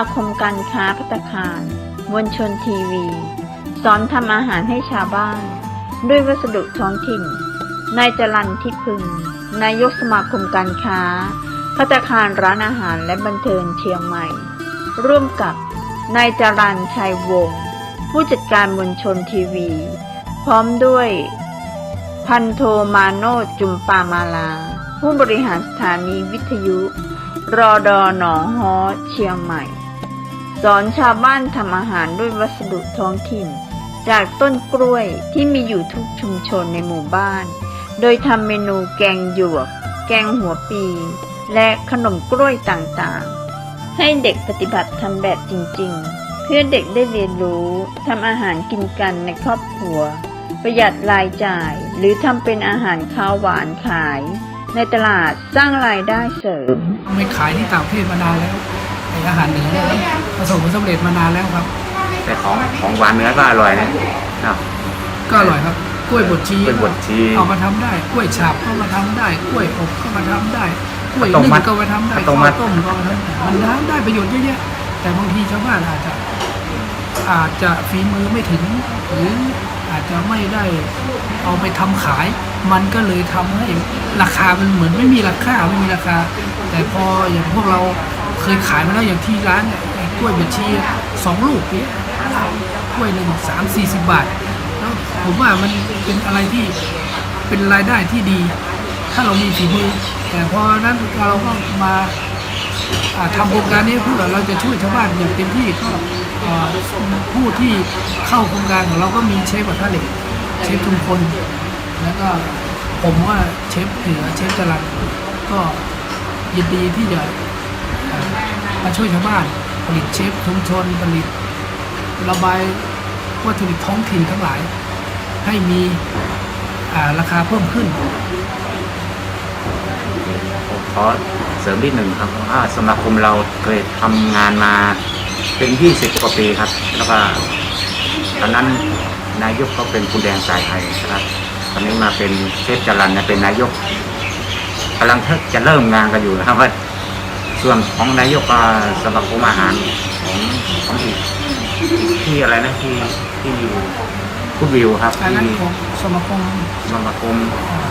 าคมการค้าพัตตาคารมวลชนทีวี สอนทำอาหารให้ชาวบ้าน ด้วยวัสดุท้องถิ่น นายจรันทิพึง นายกสมาคมการค้า พัตตาคารร้านอาหารและบันเทิงเชียงใหม่ ร่วมกับนายจรันชัยวงศ์ผู้จัดการมวลชนทีวี พร้อมด้วย พันโทมาโนจุมปามาลา ผู้บริหารสถานีวิทยุรอดอหนองฮอเชียงใหม่ อนชาวบ้านทำอาหารด้วยวัสดุท้องถิ่น จากต้นกล้วยที่มีอยู่ทุกชุมชนในหมู่บ้าน โดยทำเมนูแกงหยวก แกงหัวปี และขนมกล้วยต่างๆ ให้เด็กปฏิบัติทำแบบจริงๆ เพื่อเด็กได้เรียนรู้ทำอาหารกินกันในครอบครัว ประหยัดรายจ่าย หรือทำเป็นอาหารข้าวหวานขาย ในตลาดสร้างรายได้เสริมไปขายที่ต่างประเทศมานานแล้ว ไอ้อาหารเหนือเนี่ยประสบผลสำเร็จมานานแล้วครับ แต่ของของหวานเนื้อก็อร่อยนะอ้าวก็อร่อยครับกล้วยบดชีกล้วยบดชีเอามาทำได้กล้วยฉาบก็มาทำได้กล้วยอบก็มาทำได้กล้วยข้าวต้มนึ่งมัดก็มาทำได้ข้าวต้มมัดข้าวต้มก็มาทำได้มันทำได้ประโยชน์เยอะแยะแต่บางทีชาวบ้านอาจจะ อาจจะฝีมือไม่ถึง หรืออาจจะไม่ได้เอาไปทำขาย มันก็เลยทำให้ราคามันเหมือนไม่มีราคาไม่มีราคา แต่พออย่างพวกเรา เคยขายมาแล้วอย่างที่ร้านเนี่ยกล้วยบดชีสองลูกเนี่ยกล้วยหนึ่งสามสี่สิบบาทแล้วผมว่ามันเป็นอะไรที่เป็นรายได้ที่ดี ถ้าเรามีฝีมือ แต่พอนั้นเราก็มาอ่าทำโครงการนี้เพื่อเราจะช่วยชาวบ้านอย่างเต็มที่ก็ผู้ที่เข้าโครงการของเราก็มีเชฟบัตท่าเหล็กเชฟชุมพลแล้วก็ผมว่าเชฟเหนือเชฟจรันก็ยินดีที่จะ มาช่วยชาวบ้าน ผลิตเชฟชุมชนผลิตระบายวัตถุดิบท้องถิ่นทั้งหลาย ให้มีาราคาเพิ่มขึ้นผมขอเสริมนิดหนึ่งครับว่าสมาคมเราเคยทำงานมาเป็น 20 กว่าปีครับ แล้วก็ตอนนั้นนายกก็เป็นคุณแดงสายไทยนะครับ ตอนนี้มาเป็นเชฟจรันนะเป็นนายกกำลังจะเริ่มงานกันอยู่นะครับว่า ส่วนของนายกก็สมาคมอาหารของของอีกที่อะไรนะที่ที่อยู่พุทวิวครับอันนั้นที่ของสมาคมสมาคมอ่า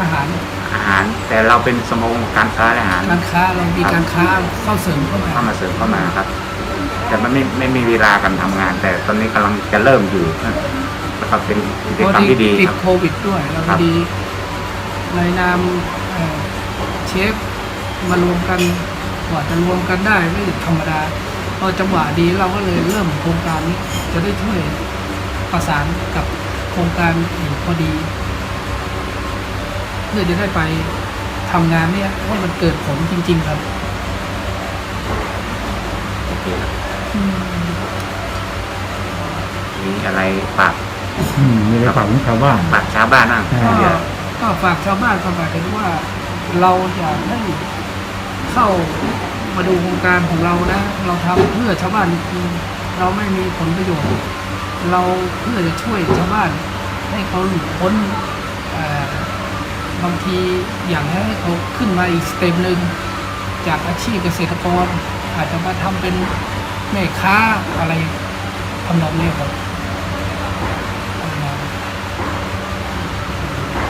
อาหารอาหาร แต่เราเป็นสมาคมการค้าและอาหาร การค้าเรามีการค้าเข้าเสริมเข้ามาเข้ามาเสริมเข้ามาครับ แต่มันไม่ไม่มีเวลากันทำงาน แต่ตอนนี้กำลังจะเริ่มอยู่แล้วก็เป็นกิจพอกรรมดีที่ดีติดครับ โควิดด้วยเราครับ ดีในนามเอ่อเชฟมารวมกัน กว่าจะรวมกันได้ไม่ธรรมดาพอจังหวะดีเราก็เลยเริ่มโครงการนี้จะได้ช่วยประสานกับโครงการอื่นพอดี เพื่อจะได้ไปทำงานเนี่ยให้มันเกิดผลจริง ๆ ครับโอเคครับมีอะไรฝากอืมมีอะไรฝากถึงชาวบ้านฝากชาวบ้านบ้างอ่าเดี๋ยวก็ฝากชาวบ้านก็หมายถึงว่า เราอยากให้ เข้ามาดูโครงการของเรานะ เราทำเพื่อชาวบ้านจริงเราไม่มีผลประโยชน์ เราเพื่อจะช่วยชาวบ้านให้เขาหลุดพ้นบางทีอย่างให้เขาขึ้นมาอีกสเต็ปหนึ่งจากอาชีพเกษตรกร อาจจะมาทำเป็นแม่ค้าอะไรทำนองนี้ครับ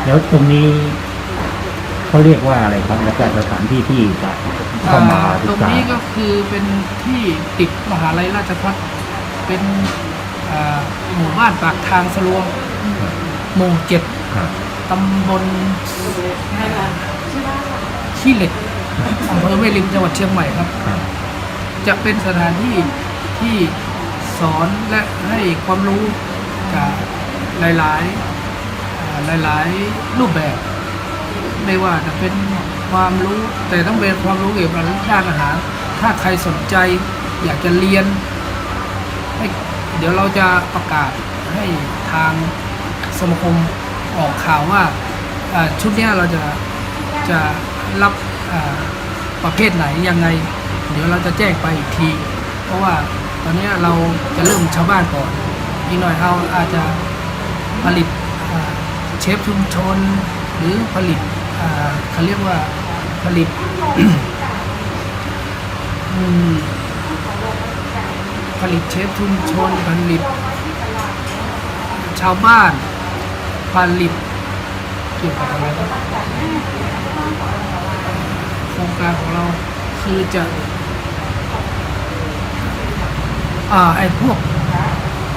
แล้วตรงนี้ เขาเรียกว่าอะไรครับแล้วก็สถานที่ที่จะเข้ามาอ่าศึตรกงษานี้ก็คือเป็นที่ติดมหาลัยราชภัฏเป็นอ่าหมู่บ้านปากทางสลวงหมู่เจ็ดครับตำบลขี้เหล็กอำเภอแม่ริมจังหวัดเชียงใหม่ครับ ครับจะเป็นสถานที่ที่สอนและให้ความรู้กับหลายๆอ่าหลายๆรูปแบบ ไม่ว่าจะเป็นความรู้แต่ต้องเป็นความรู้เกี่ยวกับด้านอาหาร ถ้าใครสนใจอยากจะเรียนให้เดี๋ยวเราจะประกาศให้ทางสมาคมออกข่าวว่าชุดนี้เราจะจะรับประเภทไหนยังไง เดี๋ยวเราจะแจ้งไปอีกที เพราะว่าตอนนี้เราจะเริ่มชาวบ้านก่อนอีกหน่อยเราอาจจะผลิตเชฟชุมชน หรือผลิตอ่าเขาเรียกว่าผลิตอืมผลิตเชฟชุมชนผลิต ชาวบ้านผลิตเกี่ยวกับอะไรนะโครงการของเราคือจะอ่าไอ้พวก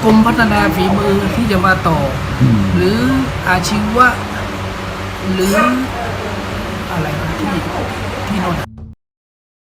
กรมพัฒนาฝีมือที่จะมาต่ออืมหรืออาชีวะ หรืออะไรที่ที่โนน